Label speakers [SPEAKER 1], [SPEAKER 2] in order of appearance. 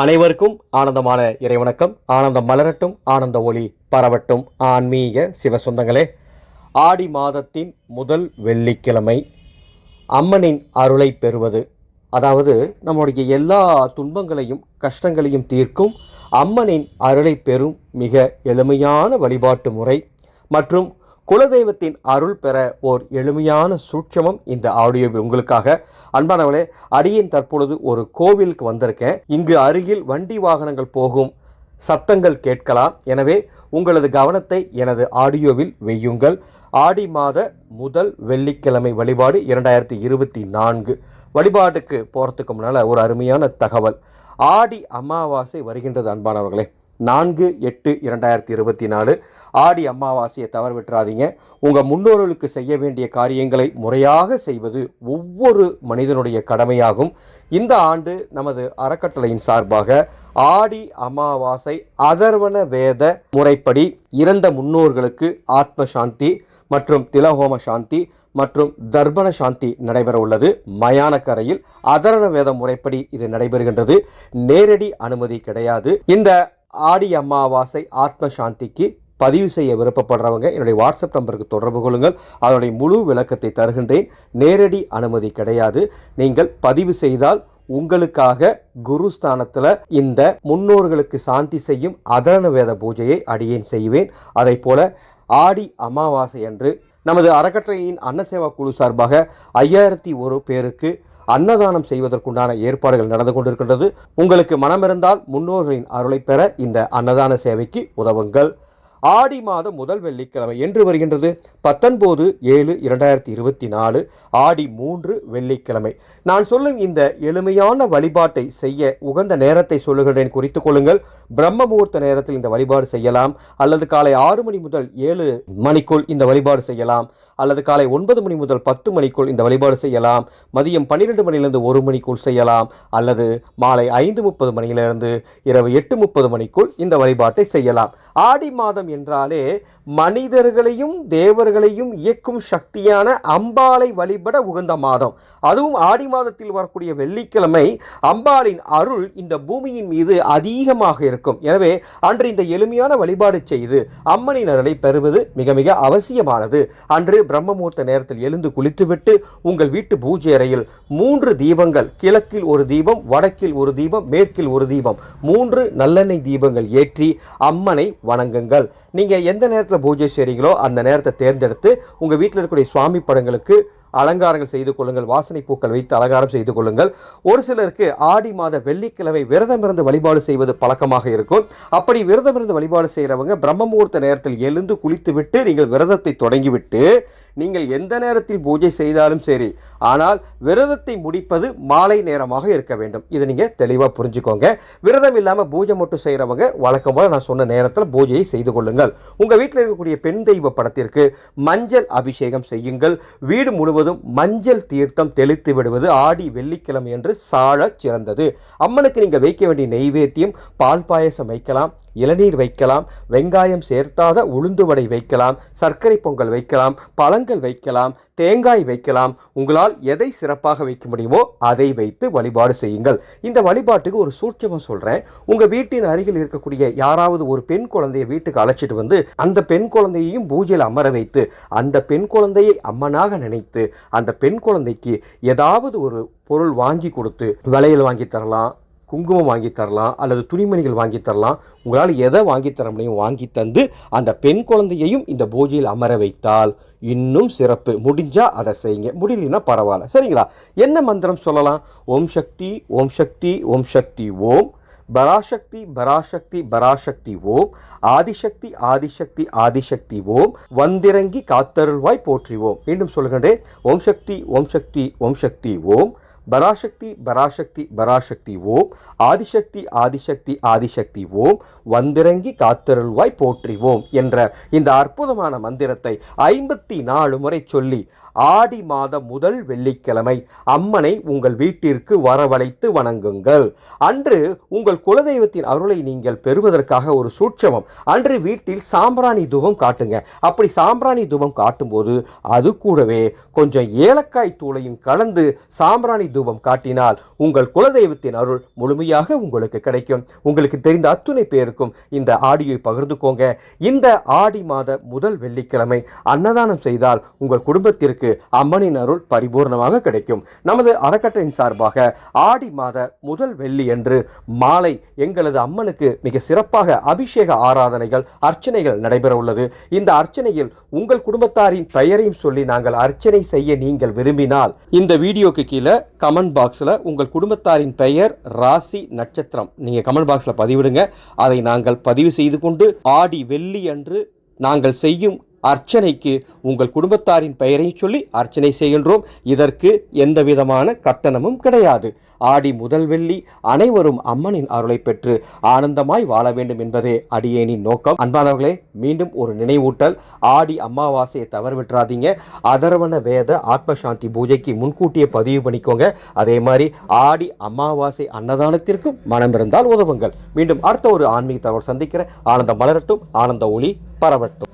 [SPEAKER 1] அனைவருக்கும் ஆனந்தமான இறைவணக்கம். ஆனந்தம் மலரட்டும் ஆனந்த ஒளி பரவட்டும். ஆன்மீக சிவசொந்தங்களே ஆடி மாதத்தின் முதல் வெள்ளிக்கிழமை அம்மனின் அருளை பெறுவது அதாவது நம்முடைய எல்லா துன்பங்களையும் கஷ்டங்களையும் தீர்க்கும் அம்மனின் அருளை பெறும் மிக எளிமையான வழிபாட்டு முறை மற்றும் குலதெய்வத்தின் அருள் பெற ஓர் எளிமையான சூட்சமம் இந்த ஆடியோவில் உங்களுக்காக. அன்பானவளே அடியின் தற்பொழுது ஒரு கோவிலுக்கு வந்திருக்கேன். இங்கு அருகில் வண்டி வாகனங்கள் போகும் சத்தங்கள் கேட்கலாம். எனவே உங்களது கவனத்தை எனது ஆடியோவில் வெய்யுங்கள் ஆடி மாத முதல் வெள்ளிக்கிழமை வழிபாடு இரண்டாயிரத்தி இருபத்தி நான்கு. வழிபாட்டுக்கு போகிறதுக்கு முன்னால் ஒரு அருமையான தகவல். ஆடி அமாவாசை வருகின்றது அன்பானவர்களே. நான்கு எட்டு இரண்டாயிரத்தி இருபத்தி நாலு. ஆடி அமாவாசையை தவற விட்டுறாதீங்க. உங்கள் முன்னோர்களுக்கு செய்ய வேண்டிய காரியங்களை முறையாக செய்வது ஒவ்வொரு மனிதனுடைய கடமையாகும். இந்த ஆண்டு நமது அறக்கட்டளையின் சார்பாக ஆடி அமாவாசை அதர்வன வேத முறைப்படி இறந்த முன்னோர்களுக்கு ஆத்ம சாந்தி மற்றும் திலஹோம சாந்தி மற்றும் தர்ப்பண சாந்தி நடைபெற உள்ளது. மயானக்கரையில் அதரண வேத முறைப்படி இது நடைபெறுகின்றது. நேரடி அனுமதி கிடையாது. இந்த ஆடி அமாவாசை ஆத்ம சாந்திக்கு பதிவு செய்ய விருப்பப்படுறவங்க என்னுடைய வாட்ஸ்அப் நம்பருக்கு தொடர்பு கொள்ளுங்கள். அதனுடைய முழு விளக்கத்தை தருகின்றேன். நேரடி அனுமதி கிடையாது. நீங்கள் பதிவு செய்தால் உங்களுக்காக குருஸ்தானத்தில் இந்த முன்னோர்களுக்கு சாந்தி செய்யும் அதரண வேத பூஜையை அடியேன் செய்வேன். அதை போல ஆடி அமாவாசை அன்று நமது அறக்கட்டளையின் அன்னசேவா குழு சார்பாக ஐயாயிரத்தி ஒரு பேருக்கு அன்னதானம் செய்வதற்குண்டான ஏற்பாடுகள் நடந்து கொண்டிருக்கின்றது. உங்களுக்கு மனமிருந்தால் முன்னோர்களின் அருளை பெற இந்த அன்னதான சேவைக்கு உதவுங்கள். ஆடி மாதம் முதல் வெள்ளிக்கிழமை என்று வருகின்றது. பத்தொன்பது ஏழு இரண்டாயிரத்தி இருபத்தி நாலு ஆடி மூன்று வெள்ளிக்கிழமை. நான் சொல்லும் இந்த எளிமையான வழிபாட்டை செய்ய உகந்த நேரத்தை சொல்லுகின்றேன் குறித்துக் கொள்ளுங்கள். பிரம்ம முகூர்த்த நேரத்தில் இந்த வழிபாடு செய்யலாம். அல்லது காலை ஆறு மணி முதல் ஏழு மணிக்குள் இந்த வழிபாடு செய்யலாம். அல்லது காலை ஒன்பது மணி முதல் பத்து மணிக்குள் இந்த வழிபாடு செய்யலாம். மதியம் பன்னிரெண்டு மணியிலிருந்து ஒரு மணிக்குள் செய்யலாம். அல்லது மாலை ஐந்து முப்பது மணியிலிருந்து இரவு எட்டு முப்பது மணிக்குள் இந்த வழிபாட்டை செய்யலாம். ஆடி மாதம் என்றாலே மனிதர்களையும் தேவர்களையும் இயக்கும் சக்தியான அம்பாளை வழிபட உகந்த மாதம். அதுவும் ஆடி மாதத்தில் வரக்கூடிய வெள்ளிக்கிழமை அம்பாளின் அருள் இந்த பூமியின் மீது அதிகமாக இருக்கும். எனவே அன்று இந்த எளிமையான வழிபாடு செய்து அம்மனின் அருளை பெறுவது மிக மிக அவசியமானது. அன்று பிரம்மமூர்த்த நேரத்தில் எழுந்து குளித்துவிட்டு உங்கள் வீட்டு பூஜை அறையில் மூன்று தீபங்கள் கிழக்கில் ஒரு தீபம் வடக்கில் ஒரு தீபம் மேற்கில் ஒரு தீபம் மூன்று நல்லெண்ணெய் தீபங்கள் ஏற்றி அம்மனை வணங்குங்கள். நீங்கள் எந்த நேரத்தில் பூஜை செய்கிறீங்களோ அந்த நேரத்தை தேர்ந்தெடுத்து உங்கள் வீட்டில் இருக்கக்கூடிய சுவாமி படங்களுக்கு அலங்காரங்கள் செய்து கொள்ளுங்கள் வாசனை பூக்கள் வைத்து அலங்காரம் செய்து கொள்ளுங்கள். ஒரு சிலருக்கு ஆடி மாத வெள்ளிக்கிழமை விரதம் இருந்து வழிபாடு செய்வது பழக்கமாக இருக்கும். அப்படி விரதம் இருந்து வழிபாடு செய்கிறவங்க பிரம்ம முகூர்த்த நேரத்தில் எழுந்து குளித்துவிட்டு நீங்கள் விரதத்தை தொடங்கிவிட்டு நீங்கள் எந்த நேரத்தில் பூஜை செய்தாலும் சரி. ஆனால் விரதத்தை முடிப்பது மாலை நேரமாக இருக்க வேண்டும். இதை நீங்கள் தெளிவாக புரிஞ்சுக்கோங்க. விரதம் இல்லாமல் பூஜை மட்டும் செய்கிறவங்க வழக்கம் போல நான் சொன்ன நேரத்தில் பூஜையை செய்து கொள்ளுங்கள். உங்கள் வீட்டில் இருக்கக்கூடிய பெண் தெய்வ படத்திற்கு மஞ்சள் அபிஷேகம் செய்யுங்கள். வீடு முழுவதும் மஞ்சள் தீர்த்தம் தெளித்து விடுவது ஆடி வெள்ளிக்கிழமை என்று சாழ சிறந்தது. அம்மனுக்கு நீங்கள் வைக்க வேண்டிய நெய்வேத்தியம் பால் பாயசம் வைக்கலாம் இளநீர் வைக்கலாம் வெங்காயம் சேர்த்தாத உளுந்து வடை வைக்கலாம் சர்க்கரை பொங்கல் வைக்கலாம் பழங்கள் வைக்கலாம் தேங்காய் வைக்கலாம். உங்களால் எதை சிறப்பாக வைக்க முடியுமோ அதை வைத்து வழிபாடு செய்யுங்கள். இந்த வழிபாட்டுக்கு ஒரு சூட்சமாக சொல்கிறேன் உங்கள் வீட்டின் அருகில் இருக்கக்கூடிய யாராவது ஒரு பெண் குழந்தையை வீட்டுக்கு அழைச்சிட்டு வந்து அந்த பெண் குழந்தையையும் பூஜையில் அமர வைத்து அந்த பெண் குழந்தையை அம்மனாக நினைத்து அந்த பெண் குழந்தைக்கு ஏதாவது ஒரு பொருள் வாங்கி கொடுத்து விலையில் வாங்கி தரலாம் குங்குமம் வாங்கி தரலாம் அல்லது துணிமணிகள் வாங்கி தரலாம். உங்களால் எதை வாங்கி தர முடியும் வாங்கி தந்து அந்த பெண் குழந்தையையும் இந்த பூஜையில் அமர வைத்தால் இன்னும் சிறப்பு. முடிஞ்சால் அதை செய்யுங்க. முடியலன்னா பரவாயில்ல. சரிங்களா? என்ன மந்திரம் சொல்லலாம்? ஓம் சக்தி ஓம் சக்தி ஓம் சக்தி ஓம். பராசக்தி பராசக்தி பராசக்தி ஓம். ஆதிசக்தி ஆதிசக்தி ஆதிசக்தி ஓம். வந்திறங்கி காத்தருள்வாய் போற்றிவோம் மீண்டும் சொல்கின்றேன் ஓம் சக்தி ஓம் சக்தி ஓம் சக்தி ஓம். பராசக்தி பராசக்தி பராசக்தி ஓம். ஆதிசக்தி ஆதிசக்தி ஆதிசக்தி ஓம். வந்திறங்கி காத்திருள்வாய் போற்றிவோம் என்ற இந்த அற்புதமான மந்திரத்தை ஐம்பத்தி நாலு முறை சொல்லி ஆடி மாத முதல் வெள்ளிக்கிழமை அம்மனை உங்கள் வீட்டிற்கு வரவழைத்து வணங்குங்கள். அன்று உங்கள் குலதெய்வத்தின் அருளை நீங்கள் பெறுவதற்காக ஒரு சூட்சமம். அன்று வீட்டில் சாம்பிராணி தூபம் காட்டுங்க. அப்படி சாம்பிராணி தூபம் காட்டும்போது அது கூடவே கொஞ்சம் ஏலக்காய் தூளையும் கலந்து சாம்பிராணி தூபம் காட்டினால் உங்கள் குலதெய்வத்தின் அருள் முழுமையாக உங்களுக்கு கிடைக்கும். உங்களுக்கு தெரிந்த அத்துணை பேருக்கும் இந்த ஆடியை பகிர்ந்துக்கோங்க. இந்த ஆடி மாத முதல் வெள்ளிக்கிழமை அன்னதானம் செய்தால் உங்கள் குடும்பத்திற்கு அம்மனின் அருள் பரிபூர்ணமாக கிடைக்கும். நமது அறக்கட்டளையின் சார்பாக ஆடி மாத முதல் வெள்ளி அன்று மாலை எங்களது அம்மனுக்கு மிக சிறப்பாக அபிஷேக ஆராதனைகள் அர்ச்சனைகள் நடைபெற உள்ளது. இந்த அர்ச்சனையில் உங்கள் குடும்பத்தாரின் பெயரையும் சொல்லி நாங்கள் அர்ச்சனை செய்ய நீங்கள் விரும்பினால் இந்த வீடியோக்கு கீழே கமெண்ட் பாக்ஸில் உங்கள் குடும்பத்தாரின் பெயர் ராசி நட்சத்திரம் நீங்கள் கமெண்ட் பாக்ஸில் பதிவிடுங்க. அதை நாங்கள் பதிவு செய்து கொண்டு ஆடி வெள்ளி அன்று நாங்கள் செய்யும் அர்ச்சனைக்கு உங்கள் குடும்பத்தாரின் பெயரை சொல்லி அர்ச்சனை செய்கின்றோம். இதற்கு எந்த விதமான கட்டணமும் கிடையாது. ஆடி முதல் வெள்ளி அனைவரும் அம்மனின் அருளை பெற்று ஆனந்தமாய் வாழ வேண்டும் என்பதே அடியேனின் நோக்கம். அன்பானவர்களே மீண்டும் ஒரு நினைவூட்டல். ஆடி அமாவாசையை தவறு விட்டுறாதீங்க அதர்வன வேத ஆத்மசாந்தி பூஜைக்கு முன்கூட்டியே பதிவு பண்ணிக்கோங்க. அதே மாதிரி ஆடி அமாவாசை அன்னதானத்திற்கும் மனம் இருந்தால் உதவுங்கள். மீண்டும் அடுத்த ஒரு ஆன்மீக தகவல் சந்திக்கிற ஆனந்தம் மலரட்டும். ஆனந்த ஒளி பரவட்டும்.